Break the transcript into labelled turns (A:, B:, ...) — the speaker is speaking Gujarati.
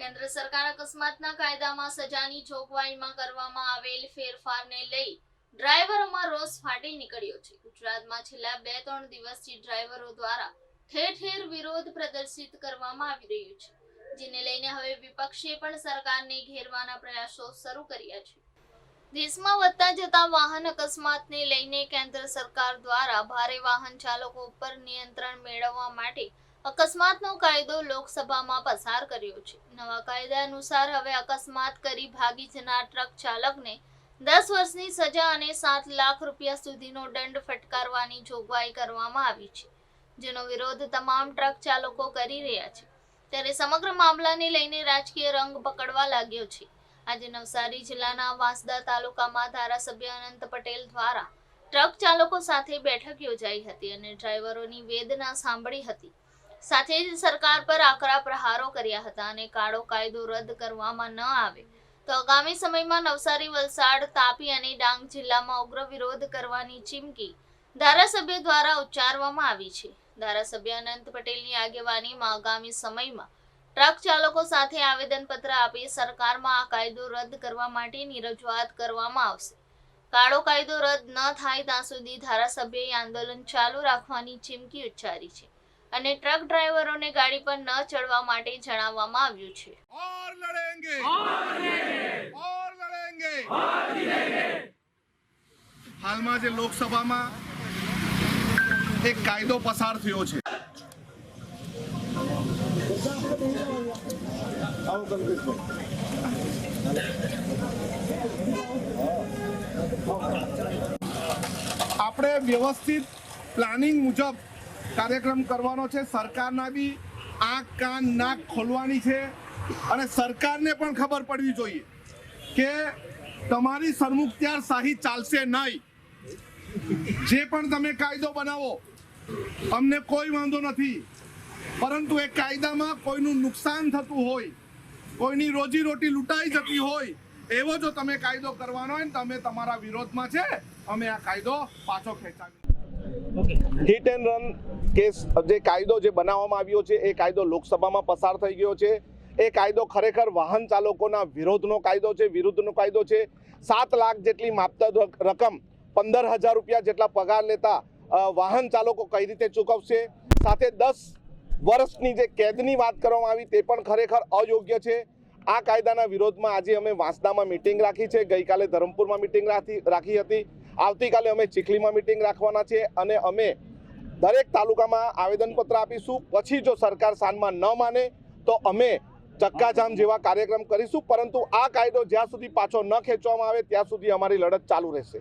A: કેન્દ્ર સરકાર અકસ્માતના કાયદામાં સજાની જોગવાઈમાં કરવામાં આવેલ ફેરફારને લઈ ડ્રાઈવરોમાં રોષ ફાટી નીકળ્યો છે. ગુજરાતમાં છેલ્લા બે ત્રણ દિવસથી ડ્રાઈવરો દ્વારા ઠેર ઠેર વિરોધ પ્રદર્શિત કરવામાં આવી રહ્યો છે. જેને લઈને હવે વિપક્ષે પણ સરકારને ઘેરવાના પ્રયાસો શરૂ કર્યા છે. દેશમાં વધતા જતા વાહન અકસ્માતને લઈને કેન્દ્ર સરકાર દ્વારા ભારે વાહન ચાલકો ઉપર નિયંત્રણ મેળવવા માટે અકસ્માતનો કાયદો લોકસભામાં પસાર કર્યો છે. નવા કાયદા અનુસાર હવે અકસ્માત કરી ભાગી જનાર ટ્રક ચાલકને દસ વર્ષની સજા અને સાત લાખ રૂપિયા સુધીનો દંડ ફટકારવાની જોગવાઈ કરવામાં આવી છે, જેનો વિરોધ તમામ ટ્રક ચાલકો કરી રહ્યા છે. ત્યારે સમગ્ર મામલાને લઈને રાજકીય રંગ પકડવા લાગ્યો છે. આજે નવસારી જિલ્લાના વાંસદા તાલુકામાં ધારાસભ્ય અનંત પટેલ દ્વારા ટ્રક ચાલકો સાથે બેઠક યોજાઈ હતી અને ડ્રાઈવરોની વેદના સાંભળી હતી. સાથે જ સરકાર પર આકરા પ્રહારો કર્યા હતા અને કાળો કાયદો રદ કરવામાં ન આવે. તો આગામી સમયમાં નવસારી, વલસાડ, તાપી અને ડાંગ જિલ્લામાં ઉગ્ર વિરોધ કરવાની ચીમકી ધારાસભ્ય દ્વારા ઉચ્ચારવામાં આવી છે. ધારાસભ્ય અનંત પટેલની આગેવાનીમાં આગામી સમયમાં ટ્રક ચાલકો સાથે આવેદનપત્ર આપી સરકારમાં આ કાયદો રદ કરવા માટેની રજૂઆત કરવામાં આવશે. કાળો કાયદો રદ ન થાય ત્યાં સુધી ધારાસભ્યએ આંદોલન ચાલુ રાખવાની ચીમકી ઉચ્ચારી છે. અને ટ્રક ડ્રાઈવરોને ગાડી પર ન ચડવા માટે જણાવવામાં આવ્યું છે.
B: ઓર લડેંગે! ઓર લડેંગે! હાલમાં જે લોકસભામાં એક કાયદો પસાર થયો છે. આપણે વ્યવસ્થિત પ્લાનિંગ મુજબ કાર્યક્રમ કરવાનો છે. સરકારના બી આંખ, કાન, નાક ખોલવાની છે. અને સરકારને પણ ખબર પડવી જોઈએ કે તમારી સરમુખત્યાર શાહી ચાલશે નહીં. જે પણ તમે કાયદો બનાવો, અમને કોઈ વાંધો નથી. પરંતુ એ કાયદામાં કોઈનું નુકસાન થતું હોય, કોઈની રોજી રોટી લૂંટાઈ જતી હોય, એવો જો તમે કાયદો કરવાનો હોય ને તમે તમારા વિરોધમાં છે. અમે આ કાયદો પાછો ખેંચાવી
C: હિટ એન્ડ રન કેસ જે કાયદો જે બનાવવામાં આવ્યો છે, એ કાયદો લોકસભામાં પસાર થઈ ગયો છે. એ કાયદો ખરેખર વાહન ચાલકોના વિરોધનો કાયદો છે, વિરુદ્ધનો કાયદો છે. સાત લાખ જેટલી માપતા રકમ પંદર હજાર રૂપિયા જેટલા પગાર લેતા વાહન ચાલકો કઈ રીતે ચૂકવશે? સાથે દસ વર્ષની જે કેદની વાત કરવામાં આવી, તે પણ ખરેખર અયોગ્ય છે. આ કાયદાના વિરોધમાં આજે અમે વાંસદામાં મિટિંગ રાખી છે. ગઈકાલે ધરમપુરમાં મિટિંગ રાખી રાખી હતી. આવતીકાલે અમે ચીખલીમાં મિટિંગ રાખવાના છે અને અમે દરેક તાલુકામાં આવેદનપત્ર આપીશું. પછી જો સરકાર સાનમાં ન માને, તો અમે ચક્કાજામ જેવા કાર્યક્રમ કરીશું. પરંતુ આ કાયદો જ્યાં સુધી પાછો ન ખેંચવામાં આવે, ત્યાં સુધી અમારી લડત ચાલુ રહેશે.